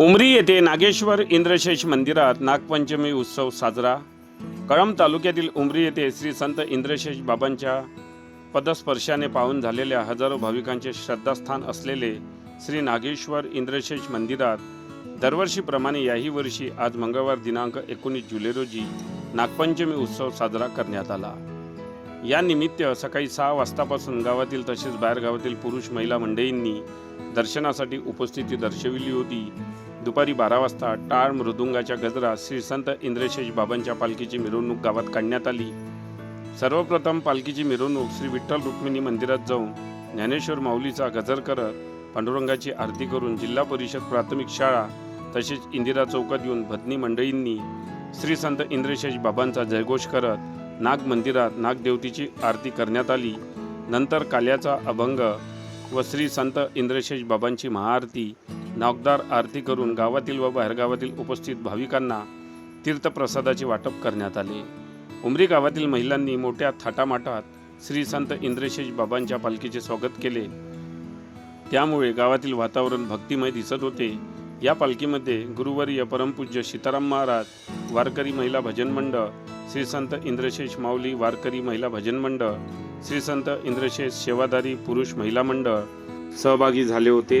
उमरी येथे नागेश्वर इंद्रशेष मंदिरात नागपंचमी उत्सव साजरा. कळंब तालुक्यातील उमरी येथे श्री संत इंद्रशेष बाबांच्या पदस्पर्शाने पाहून झालेल्या हजारो भाविकांचे श्रद्धास्थान असलेले श्री नागेश्वर इंद्रशेष मंदिरात दरवर्षीप्रमाणे याही वर्षी आज मंगळवार दिनांक एकोणीस जुलै रोजी नागपंचमी उत्सव साजरा करण्यात आला. या निमित्त सकाळी सहा वाजतापासून गावातील तसेच बाहेरगावातील पुरुष महिला मंडळींनी दर्शनासाठी उपस्थिती दर्शविली होती. दुपारी बारा वाजता टाळ मृदुंगाच्या गजरात श्री संत इंद्रशेष बाबांच्या पालखीची मिरवणूक गावात काढण्यात आली. सर्वप्रथम पालखीची मिरवणूक श्री विठ्ठल रुक्मिणी मंदिरात जाऊन ज्ञानेश्वर माऊलीचा गजर करत पांडुरंगाची आरती करून जिल्हा परिषद प्राथमिक शाळा तसेच इंदिरा चौकात येऊन भदनी मंडळींनी श्री संत इंद्रशेष बाबांचा जयघोष करत नाग मंदिरात नागदेवतीची आरती करण्यात आली. नंतर काल्याचा अभंग व श्री संत इंद्रशेष बाबांची महाआरती नागदार आरती करून गावातील व बाहेरगावातील उपस्थित भाविकांना तीर्थप्रसादाचे वाटप करण्यात आले. उमरी गावातील महिलांनी मोठ्या थाटामाटात श्री संत इंद्रशेष बाबांच्या पालखीचे स्वागत केले. त्यामुळे गावातील वातावरण भक्तिमय दिसत होते. या पालखीमध्ये गुरुवर्य परमपूज्य सीताराम महाराज वारकरी महिला भजन मंडळ श्री संत इंद्रशेष माऊली वारकरी महिला भजन मंडळ श्री संत इंद्रशेष सेवादारी पुरुष महिला मंडळ सहभागी झाले होते.